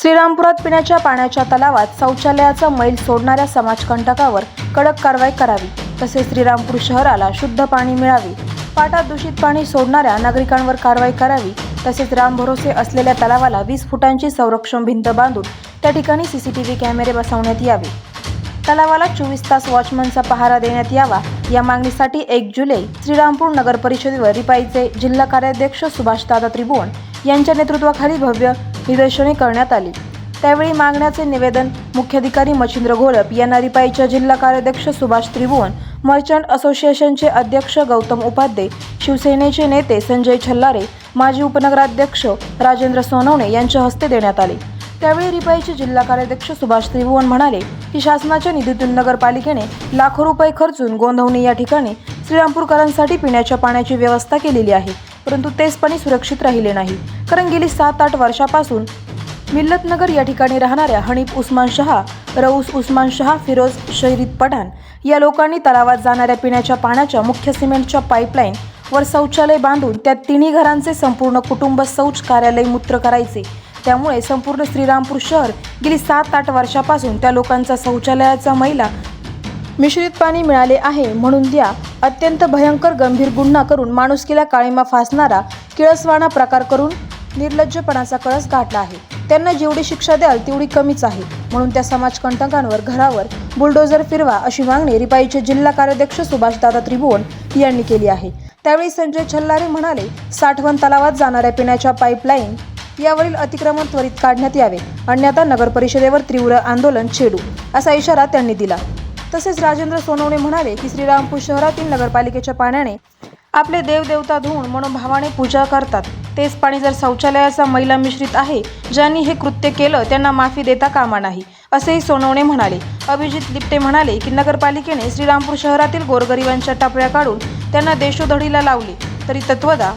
श्रीरामपुरात पिण्याच्या पाण्याच्या तलावात शौचालयाचा मैल सोडणाऱ्या समाजकंटकावर कडक कारवाई करावी तसेच श्रीरामपूर शहराला शुद्ध पाणी मिळावे. पाटात दूषित पाणी सोडणाऱ्या नागरिकांवर कारवाई करावी तसेच राम भरोसे असलेल्या तलावाला वीस फुटांची संरक्षण भिंत बांधून त्या ठिकाणी सीसीटीव्ही कॅमेरे बसवण्यात यावे. तलावाला चोवीस तास वॉचमनचा पहारा देण्यात यावा या मागणीसाठी एक जुलै श्रीरामपूर नगर परिषदेवर रिपाईचे जिल्हा कार्याध्यक्ष सुभाष दादा त्रिभुवन यांच्या नेतृत्वाखाली भव्य निदर्शने करण्यात आली. त्यावेळी मागण्याचे निवेदन मुख्याधिकारी मच्छिंद्र घोलप यांना रिपाईच्या जिल्हा कार्याध्यक्ष सुभाष त्रिभुवन मर्चंट असोसिएशनचे अध्यक्ष गौतम उपाध्ये शिवसेनेचे नेते संजय छल्लारे माजी उपनगराध्यक्ष राजेंद्र सोनवणे यांच्या हस्ते देण्यात आले. त्यावेळी रिपाईचे जिल्हा कार्याध्यक्ष सुभाष त्रिभुवन म्हणाले की शासनाच्या निधीतून नगरपालिकेने लाखो रुपये खर्चून गोंधवणी या ठिकाणी श्रीरामपूरकरांसाठी पिण्याच्या पाण्याची व्यवस्था केलेली आहे. परंतु तेच पाणी सुरक्षित राहिले नाही. कारण गेली सात आठ वर्षापासून मिल्लतनगर या ठिकाणी राहणाऱ्या हनीफ उस्मान शहा रऊस उस्मान शहा फिरोज शहीद पठाण या लोकांनी तलावात जाणाऱ्या पिण्याच्या पाण्याच्या मुख्य सिमेंटच्या पाईपलाईन वर शौचालय बांधून त्या तिन्ही घरांचे संपूर्ण कुटुंब शौच कार्यालय मूत्र करायचे. त्यामुळे संपूर्ण श्रीरामपूर शहर गेली सात आठ वर्षापासून त्या लोकांचा शौचालयाचा मैला मिश्रित पाणी मिळाले आहे म्हणून द्या. अत्यंत भयंकर गंभीर गुन्हा करून माणुसकीला काळीमा फासणारा किळसवाणा प्रकार करून निर्लज्जपणाचा कळस गाठला आहे. त्यांना जेवढी शिक्षा द्याल तेवढी कमीच आहे. म्हणून त्या समाजकंटकांवर घरावर बुलडोजर फिरवा अशी मागणी रिपाईचे जिल्हा कार्याध्यक्ष सुभाषदादा त्रिभुवन यांनी केली आहे. त्यावेळी संजय छल्लारे म्हणाले साठवण तलावात जाणाऱ्या पिण्याच्या पाईपलाईन यावरील अतिक्रमण त्वरित काढण्यात यावे. अन्यथा नगर परिषदेवर तीव्र आंदोलन छेडू असा इशारा त्यांनी दिला. तसेच राजेंद्र सोनवणे म्हणाले की श्रीरामपूर शहरातील नगरपालिकेच्या पाण्याने आपले देवदेवता धुवून मनोभावाने पूजा करतात. तेच पाणी जर शौचालयाचा मैला मिश्रित आहे ज्यांनी हे कृत्य केलं त्यांना माफी देता कामा नाही असेही सोनवणे म्हणाले. अभिजित लिप्टे म्हणाले की नगरपालिकेने श्रीरामपूर शहरातील गोरगरिबांच्या टापऱ्या काढून त्यांना देशोधडीला लावले तरी तत्वदा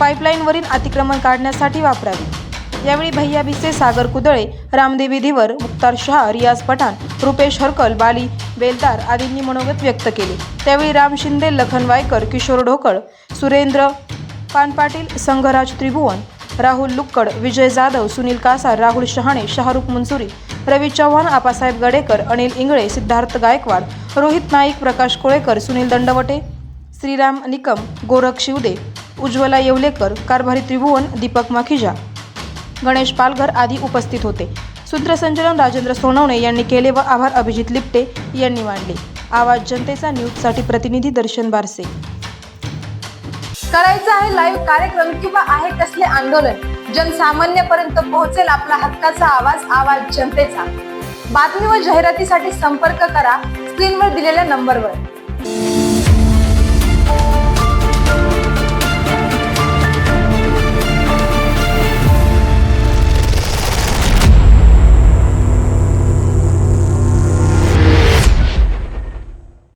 पाईपलाईनवरील अतिक्रमण काढण्यासाठी वापरावी. यावेळी भैया भिसे सागर कुदळे रामदेवी धीवर मुक्तार शहा रियाज पठाण रुपेश हरकल बाली बेलदार आदींनी मनोगत व्यक्त केले. त्यावेळी राम शिंदे लखन वायकर किशोर ढोकळ सुरेंद्र पानपाटील संघराज त्रिभुवन राहुल लुक्कड विजय जाधव सुनील कासार राहुल शहाणे शाहरुख मुंसुरी रवी चव्हाण आपासाहेब गडेकर अनिल इंगळे सिद्धार्थ गायकवाड रोहित नाईक प्रकाश कोळेकर सुनील दंडवटे श्रीराम निकम गोरख शिवदे उज्ज्वला येवलेकर कारभारी त्रिभुवन दीपक माखिजा गणेश पालघर आदी उपस्थित होते. सूत्रसंचलन राजेंद्र सोनवणे यांनी केले व आभार अभिजित लिपटे यांनी मांडले. आवाज जनतेचा न्यूजसाठी प्रतिनिधी दर्शन बारसे. करायचं आहे लाईव्ह कार्यक्रम किंवा आहे कसले आंदोलन जनसामान्यपर्यंत पोहोचेल आपला हक्काचा आवाज आवाज जनतेचा. बातमी व जाहिरातीसाठी संपर्क करा स्क्रीनवर दिलेल्या नंबरवर